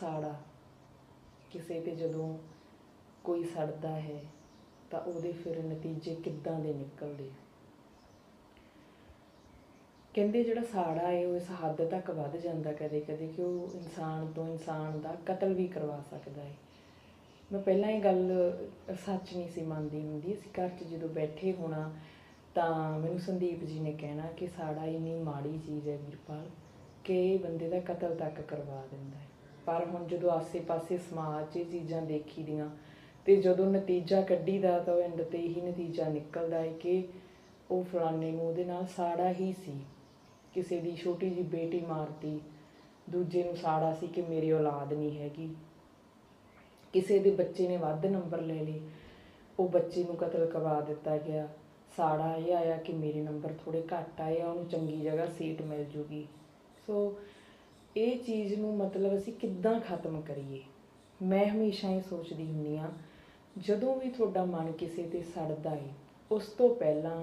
ਸਾੜਾ। ਕਿਸੇ ਤੇ ਜਦੋਂ ਕੋਈ ਸੜਦਾ ਹੈ, ਤਾਂ ਉਹਦੇ ਫਿਰ ਨਤੀਜੇ ਕਿੱਦਾਂ ਦੇ ਨਿਕਲਦੇ ਕਹਿੰਦੇ ਜਿਹੜਾ ਸਾੜਾ ਹੈ, ਉਹ ਇਸ ਹੱਦ ਤੱਕ ਵੱਧ ਜਾਂਦਾ ਕਦੇ ਕਦੇ ਕਿ ਉਹ ਇਨਸਾਨ ਤੋਂ ਇਨਸਾਨ ਦਾ ਕਤਲ ਵੀ ਕਰਵਾ ਸਕਦਾ ਹੈ। ਮੈਂ ਪਹਿਲਾਂ ਇਹ ਗੱਲ ਸੱਚ ਨਹੀਂ ਸੀ ਮੰਨਦੀ ਹੁੰਦੀ। ਅਸੀਂ ਘਰ 'ਚ ਜਦੋਂ ਬੈਠੇ ਹੋਣਾ, ਤਾਂ ਮੈਨੂੰ ਸੰਦੀਪ ਜੀ ਨੇ ਕਹਿਣਾ ਕਿ ਸਾੜਾ ਇੰਨੀ ਮਾੜੀ ਚੀਜ਼ ਹੈ ਵੀਰਪਾਲ, ਕਿ ਇਹ ਬੰਦੇ ਦਾ ਕਤਲ ਤੱਕ ਕਰਵਾ ਦਿੰਦਾ ਹੈ। ਪਰ ਹੁਣ ਜਦੋਂ ਆਸੇ-ਪਾਸੇ ਸਮਾਜ 'ਚ ਇਹ ਚੀਜ਼ਾਂ ਦੇਖੀ ਦੀਆਂ ਤੇ ਜਦੋਂ ਨਤੀਜਾ ਕੱਢੀਦਾ ਤਾਂ ਉਹ ਐਂਡ ਤੇ ਇਹੀ ਨਤੀਜਾ ਨਿਕਲਦਾ ਹੈ ਕਿ ਉਹ ਫਲਾਣੇ ਨੂੰ ਉਹਦੇ ਨਾਲ ਸਾੜਾ ਹੀ ਸੀ। ਕਿਸੇ ਦੀ ਛੋਟੀ ਜੀ ਬੇਟੀ ਮਾਰਤੀ, ਦੂਜੇ ਨੂੰ ਸਾੜਾ ਸੀ ਕਿ ਮੇਰੀ ਔਲਾਦ ਨਹੀਂ ਹੈਗੀ। ਕਿਸੇ ਦੇ ਬੱਚੇ ਨੇ ਵੱਧ ਨੰਬਰ ਲੈ ਲਏ, ਉਹ ਬੱਚੇ ਨੂੰ ਕਤਲ ਕਰਵਾ ਦਿੱਤਾ ਗਿਆ। ਸਾੜਾ ਇਹ ਆਇਆ ਕਿ ਮੇਰੇ ਨੰਬਰ ਥੋੜੇ ਘੱਟ ਆਏ ਆ, ਉਹਨੂੰ ਚੰਗੀ ਜਗ੍ਹਾ ਸੀਟ ਮਿਲ ਜੂਗੀ। ਸੋ ਇਹ ਚੀਜ਼ ਨੂੰ ਮਤਲਬ ਅਸੀਂ ਕਿੱਦਾਂ ਖਤਮ ਕਰੀਏ? ਮੈਂ ਹਮੇਸ਼ਾ ਇਹ ਸੋਚਦੀ ਹੁੰਨੀ ਆ ਜਦੋਂ ਵੀ ਤੁਹਾਡਾ ਮਨ ਕਿਸੇ ਤੇ ਸੜਦਾ ਏ, ਉਸ ਤੋਂ ਪਹਿਲਾਂ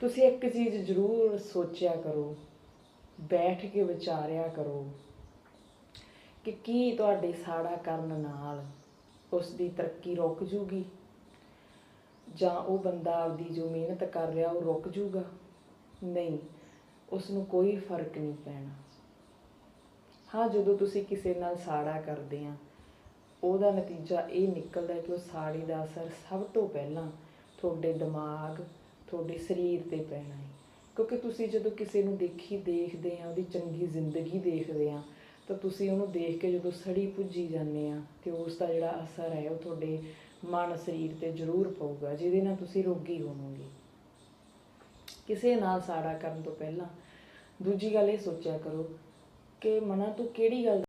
ਤੁਸੀਂ ਇੱਕ ਚੀਜ਼ ਜ਼ਰੂਰ ਸੋਚਿਆ ਕਰੋ, ਬੈਠ ਕੇ ਵਿਚਾਰਿਆ ਕਰੋ ਕਿ ਕੀ ਤੁਹਾਡੇ ਸਾੜਾ ਕਰਨ ਨਾਲ ਉਸ ਦੀ ਤਰੱਕੀ ਰੁਕ ਜੂਗੀ? ਜਾਂ ਉਹ ਬੰਦਾ ਆਪਦੀ ਜੋ ਮਿਹਨਤ ਕਰ ਰਿਹਾ ਉਹ ਰੁਕ ਜੂਗਾ? ਨਹੀਂ, ਉਸ ਨੂੰ ਕੋਈ ਫ਼ਰਕ ਨਹੀਂ ਪੈਣਾ। ਹਾਂ, ਜਦੋਂ ਤੁਸੀਂ ਕਿਸੇ ਨਾਲ ਸਾੜਾ ਕਰਦੇ ਆ, ਉਹਦਾ ਨਤੀਜਾ ਇਹ ਨਿਕਲਦਾ ਕਿ ਉਹ ਸਾੜੀ ਦਾ ਅਸਰ ਸਭ ਤੋਂ ਪਹਿਲਾਂ ਤੁਹਾਡੇ ਦਿਮਾਗ, ਤੁਹਾਡੇ ਸਰੀਰ ਤੇ ਪੈਣਾ ਹੈ। ਕਿਉਂਕਿ ਤੁਸੀਂ ਜਦੋਂ ਕਿਸੇ ਨੂੰ ਦੇਖੀ ਦੇਖਦੇ ਆ, ਉਹਦੀ ਚੰਗੀ ਜ਼ਿੰਦਗੀ ਦੇਖਦੇ ਆ, ਤਾਂ ਤੁਸੀਂ ਉਹਨੂੰ ਦੇਖ ਕੇ ਜਦੋਂ ਸੜੀ ਭੁੱਜੀ ਜਾਂਦੇ ਆ, ਤੇ ਉਸ ਦਾ ਜਿਹੜਾ ਅਸਰ ਹੈ, ਉਹ ਤੁਹਾਡੇ ਮਨ, ਸਰੀਰ ਤੇ ਜ਼ਰੂਰ ਪਊਗਾ, ਜਿਹਦੇ ਨਾਲ ਤੁਸੀਂ ਰੋਗੀ ਹੋਵੋਗੇ। ਕਿਸੇ ਨਾਲ ਸਾੜਾ ਕਰਨ ਤੋਂ ਪਹਿਲਾਂ ਦੂਜੀ ਗੱਲ ਇਹ ਸੋਚਿਆ ਕਰੋ ਕਿ ਮਨਾ ਤੂੰ ਕਿਹੜੀ ਗੱਲ